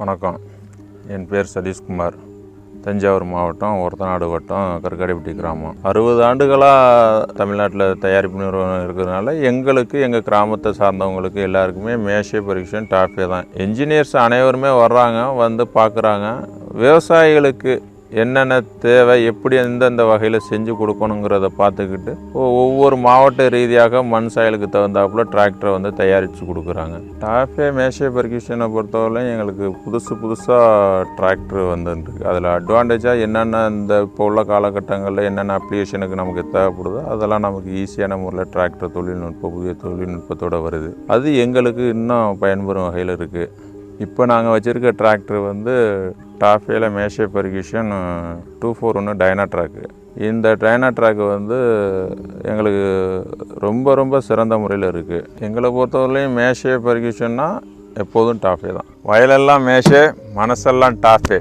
வணக்கம். என் பேர் சதீஷ்குமார். தஞ்சாவூர் மாவட்டம் ஒரத்தநாடு வட்டம் கருக்காடிப்பட்டி கிராமம். அறுபது ஆண்டுகளாக தமிழ்நாட்டில் தயாரிப்பு நிறுவனம் இருக்கிறதுனால எங்களுக்கு எங்கள் கிராமத்தை சார்ந்தவங்களுக்கு எல்லாருக்குமே மேஷே பரீட்சன் டாஃபே தான். என்ஜினியர்ஸ் அனைவருமே வர்றாங்க வந்து பார்க்குறாங்க. விவசாயிகளுக்கு என்னென்ன தேவை எப்படி எந்தெந்த வகையில் செஞ்சு கொடுக்கணுங்கிறத பார்த்துக்கிட்டு ஒவ்வொரு மாவட்ட ரீதியாக மண் சாயலுக்கு தகுந்தாப்புல டிராக்டரை வந்து தயாரித்து கொடுக்குறாங்க. டாஃபே மேஷே பர்கியூஷனை பொறுத்தவரையிலும் எங்களுக்கு புதுசு புதுசாக டிராக்டர் வந்துருக்கு அதில் அட்வான்டேஜாக என்னென்ன இந்த இப்போ உள்ள காலகட்டங்களில் என்னென்ன அப்ளிகேஷனுக்கு நமக்கு தேவைப்படுதோ அதெல்லாம் நமக்கு ஈஸியான முறையில் டிராக்டர் தொழில்நுட்பம் புதிய தொழில்நுட்பத்தோடு வருது. அது எங்களுக்கு இன்னும் பயன்பெறும் வகையில் இருக்குது இப்போ நாங்கள் வச்சுருக்க டிராக்டர் வந்து டாஃபியில் மேஷே பர்கியூஷன் டூ ஃபோர் ஒன்று டைனா ட்ராக்கு இந்த டைனா ட்ராக்கு வந்து எங்களுக்கு ரொம்ப ரொம்ப சிறந்த முறையில் இருக்குது எங்களை பொறுத்தவரையிலையும் மேஷே பெர்கிஷன்னா எப்போதும் டாஃபே தான். வயலெல்லாம் மேஷே மனசெல்லாம் டாஃபே.